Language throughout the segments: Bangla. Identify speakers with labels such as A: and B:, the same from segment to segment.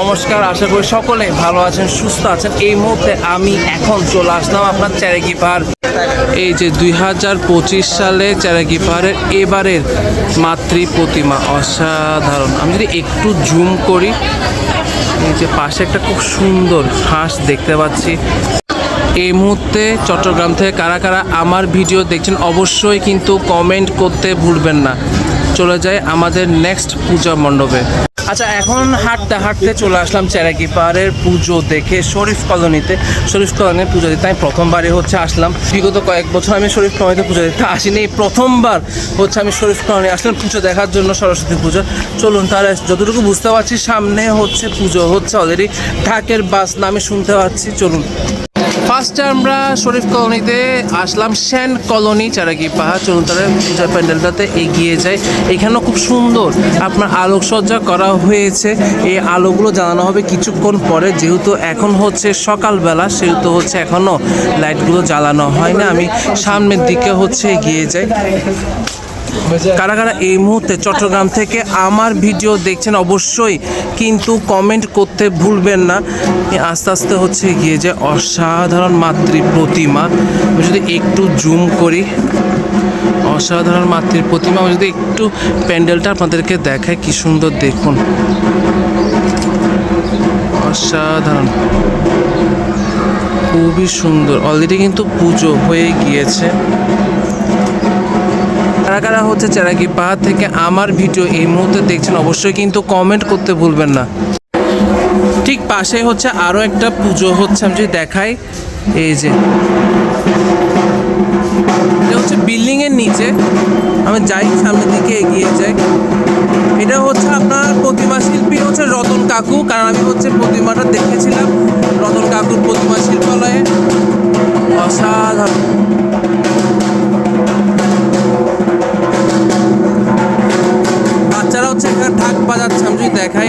A: নমস্কার, আশা করি সকলে ভালো আছেন, সুস্থ আছেন। এই মুহূর্তে আমি এখন চলে আসলাম আপনার চ্যারেকি পাহাড় এই যে দুই হাজার পঁচিশ সালে চ্যারেকি পাহাড়ের এবারের মাতৃ প্রতিমা, অসাধারণ। আমি যদি একটু জুম করি, এই যে পাশে একটা খুব সুন্দর হাঁস দেখতে পাচ্ছি। এই মুহূর্তে চট্টগ্রাম থেকে কারা কারা আমার ভিডিও দেখছেন, অবশ্যই কিন্তু কমেন্ট করতে ভুলবেন না। চলে যায় আমাদের নেক্সট পূজা মণ্ডপে। আচ্ছা এখন হাঁটতে হাঁটতে চলে আসলাম চেরাকি পাহাড়ের পুজো দেখে শরীফ কলোনিতে। শরীফ কলোনির পুজো দিতে আমি প্রথমবারই হচ্ছে আসলাম। বিগত কয়েক বছর আমি শরীফ কলোনিতে পুজো দিতে আসিনি। এই প্রথমবার হচ্ছে আমি শরীফ কলোনি আসলাম পুজো দেখার জন্য সরস্বতী পুজো। চলুন তাহলে যতটুকু বুঝতে পারছি, সামনে হচ্ছে পুজো হচ্ছে অলরেডি ঢাকের বাস নামে শুনতে পাচ্ছি, চলুন। ফার্স্টে আমরা শরীফ কলোনিতে আসলাম, সেন কলোনি চারাকি পাহাড় চলুন পূজা প্যান্ডেলটাতে এগিয়ে যায় এখানেও খুব সুন্দর আপনার আলোকসজ্জা করা হয়েছে। এই আলোগুলো জ্বালানো হবে কিছুক্ষণ পরে, যেহেতু এখন হচ্ছে সকালবেলা, সেহেতু হচ্ছে এখনও লাইটগুলো জ্বালানো হয় না। আমি সামনের দিকে হচ্ছে এগিয়ে যাই। কারা কারা এই মুহূর্তে চট্টগ্রাম থেকে আমার ভিডিও দেখছেন অবশ্যই কিন্তু কমেন্ট করতে ভুলবেন না। আস্তে আস্তে হচ্ছে গিয়ে যে অসাধারণ মাতৃ প্রতিমা যদি একটু জুম করি, অসাধারণ মাতৃ প্রতিমা যদি একটু প্যান্ডেলটা আপনাদেরকে দেখায় কি সুন্দর দেখুন। অসাধারণ। খুবই সুন্দর। অলরেডি কিন্তু পুজো হয়ে গিয়েছে। কারা কারা হচ্ছে চেরাকি পাহাড় থেকে আমার ভিডিও এই মুহূর্তে দেখছেন, অবশ্যই কিন্তু কমেন্ট করতে ভুলবেন না। ঠিক পাশে হচ্ছে আরও একটা পুজো হচ্ছে, আমি যদি দেখাই, এই যে। এটা হচ্ছে বিল্ডিং এর নিচে। আমি যাই, সামনের দিকে এগিয়ে যাই। এটা হচ্ছে আপনার প্রতিমা শিল্পী হচ্ছে রতন কাকু, কারণ আমি হচ্ছে প্রতিমাটা দেখেছিলাম, রতন কাকুর প্রতিমা শিল্পালয়ে। অসাধারণ। বাজাচ্ছে আমি যদি দেখাই।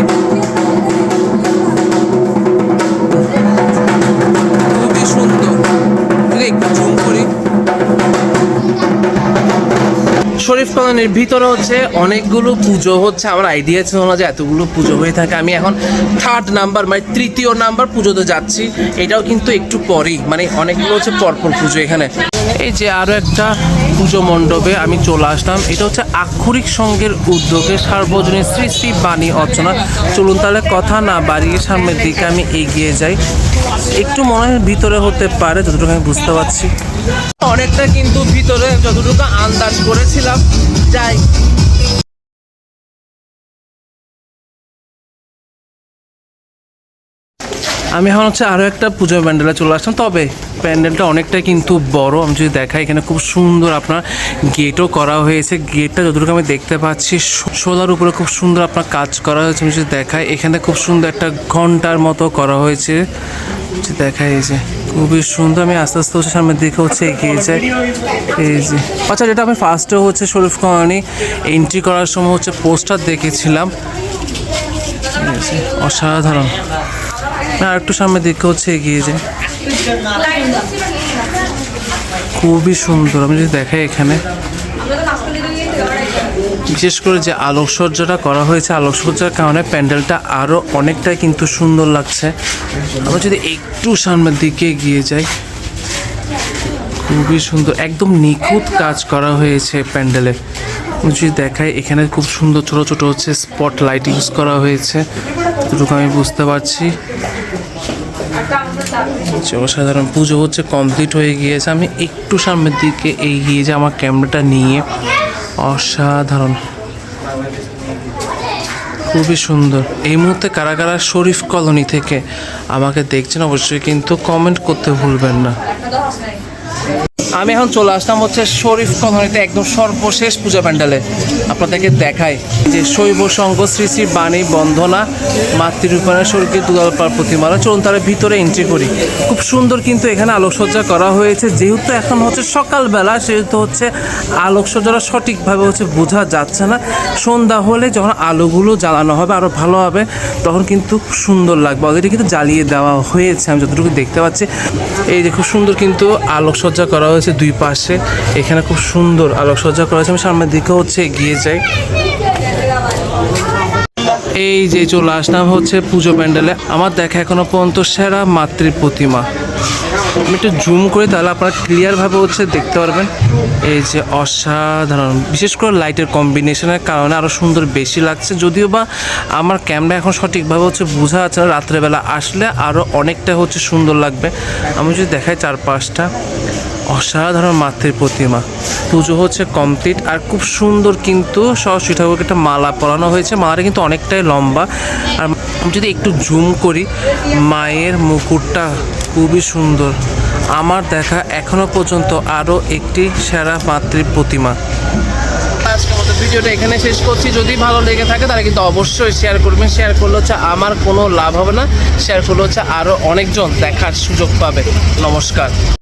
A: শরীফ কলোনির ভিতরে হচ্ছে অনেকগুলো পুজো হচ্ছে। আমার আইডিয়া ছিল না যে এতগুলো পুজো হয়ে থাকে। আমি এখন থার্ড নাম্বার মানে তৃতীয় নাম্বার পুজোতে যাচ্ছি। এটাও কিন্তু একটু পরেই। মানে অনেকগুলো হচ্ছে পরপর পুজো এখানে। এই যে আরও একটা পুজো মণ্ডপে আমি চলে আসলাম। এটা হচ্ছে আক্ষরিক সঙ্গের উদ্যোগে সার্বজনীন শ্রী শ্রী বাণী অর্চনা। চলুন তাহলে কথা না বাড়িয়ে সামনের দিকে আমি এগিয়ে যাই। একটু মনে হয় ভিতরে হতে পারে, যতটুকু আমি বুঝতে পারছি। অনেকটা কিন্তু ভিতরে যতটুকু আন্দাজ করেছিলাম যাই। আমি এখন হচ্ছে আরও একটা পুজো প্যান্ডেলে চলে আসলাম। তবে প্যান্ডেলটা অনেকটা কিন্তু বড়। আমি যদি দেখাই, এখানে খুব সুন্দর আপনার গেটও করা হয়েছে। গেটটা যতটুকু আমি দেখতে পাচ্ছি সোলার উপরে খুব সুন্দর আপনার কাজ করা হয়েছে। আমি যদি দেখাই, এখানে খুব সুন্দর একটা ঘণ্টার মতো করা হয়েছে। এই যে খুবই সুন্দর। আমি আস্তে আস্তে হচ্ছে সামনের দিকে হচ্ছে এগিয়ে যাই। এই যে আচ্ছা যেটা আমি ফার্স্টে হচ্ছে শরীফ কলোনি এন্ট্রি করার সময় হচ্ছে পোস্টার দেখেছিলাম। অসাধারণ। আর একটু সামনের দিকে হচ্ছে এগিয়ে যায় খুবই সুন্দর, আমি যদি দেখাই এখানে। বিশেষ করে যে আলোকসজ্জাটা করা হয়েছে, আলোকসজ্জার কারণে প্যান্ডেলটা আরও অনেকটাই কিন্তু সুন্দর লাগছে। আমরা যদি একটু সামনের দিকে এগিয়ে যাই, খুবই সুন্দর, একদম নিখুঁত কাজ করা হয়েছে প্যান্ডেলে। যদি দেখাই, এখানে খুব সুন্দর ছোটো ছোটো হচ্ছে স্পট লাইট ইউজ করা হয়েছে। এটুকু আমি বুঝতে পারছি। যে অসাধারণ পুজো হচ্ছে কমপ্লিট হয়ে গিয়েছে। আমি একটু সামনের দিকে এগিয়ে যে আমার ক্যামেরাটা নিয়ে, অসাধারণ। খুবই সুন্দর। এই মুহূর্তে কারা কারা শরীফ কলোনি থেকে আমাকে দেখছেন, অবশ্যই কিন্তু কমেন্ট করতে ভুলবেন না। আমি এখন চলে আসলাম হচ্ছে শরীফ কলোনিতে একদম সর্বশেষ পূজা প্যান্ডেলে। আপনাদেরকে দেখাই যে শৈব সংঘ, শ্রী শ্রী বাণী বন্ধনা মাতৃরূপায়ণ স্বর্গীয় দুলালপার প্রতিমালা চলুন তার ভিতরে এন্ট্রি করি। খুব সুন্দর কিন্তু এখানে আলোকসজ্জা করা হয়েছে। যেহেতু এখন হচ্ছে সকালবেলা, সেহেতু হচ্ছে আলোকসজ্জাটা সঠিকভাবে হচ্ছে বোঝা যাচ্ছে না। সন্ধ্যা হলে যখন আলোগুলো জ্বালানো হবে আরও ভালো হবে, তখন কিন্তু খুব সুন্দর লাগবে। অলরেডি কিন্তু জ্বালিয়ে দেওয়া হয়েছে, আমি যতটুকু দেখতে পাচ্ছি। এই যে খুব সুন্দর কিন্তু আলোকসজ্জা করা হয়েছে। দুই পাশে। এখানে খুব সুন্দর আলোকসজ্জা করা হয়েছে আমি সামনের দিকে হচ্ছে এগিয়ে যাই। এই যে চলে আসলাম হচ্ছে পুজো প্যান্ডেলে। আমার দেখা এখনও পর্যন্ত সেরা মাতৃ প্রতিমা। আমি একটু জুম করি তাহলে আপনারা ক্লিয়ারভাবে হচ্ছে দেখতে পারবেন। এই যে অসাধারণ। বিশেষ করে লাইটের কম্বিনেশনের কারণে আরও সুন্দর বেশি লাগছে। যদিও বা আমার ক্যামেরা এখন সঠিকভাবে হচ্ছে বোঝা যাচ্ছে না, রাত্রেবেলা আসলে আরও অনেকটা হচ্ছে সুন্দর লাগবে। আমি যদি দেখাই চারপাশটা। অসাধারণ মাতৃ প্রতিমা। পুজো হচ্ছে কমপ্লিট আর খুব সুন্দর কিন্তু সরস্বতী ঠাকুরকে একটা মালা পরানো হয়েছে। মালাটা কিন্তু অনেকটাই লম্বা। আর যদি একটু জুম করি, মায়ের মুকুটটা খুবই সুন্দর। আমার দেখা এখনও পর্যন্ত আরও একটি সেরা মাতৃ প্রতিমা। আজকের মতো ভিডিওটা এখানে শেষ করছি। যদি ভালো লেগে থাকে তাহলে কিন্তু অবশ্যই শেয়ার করবেন। শেয়ার করলে হচ্ছে আমার কোনো লাভ হবে না। শেয়ার করলে হচ্ছে আরও অনেকজন দেখার সুযোগ পাবে। নমস্কার।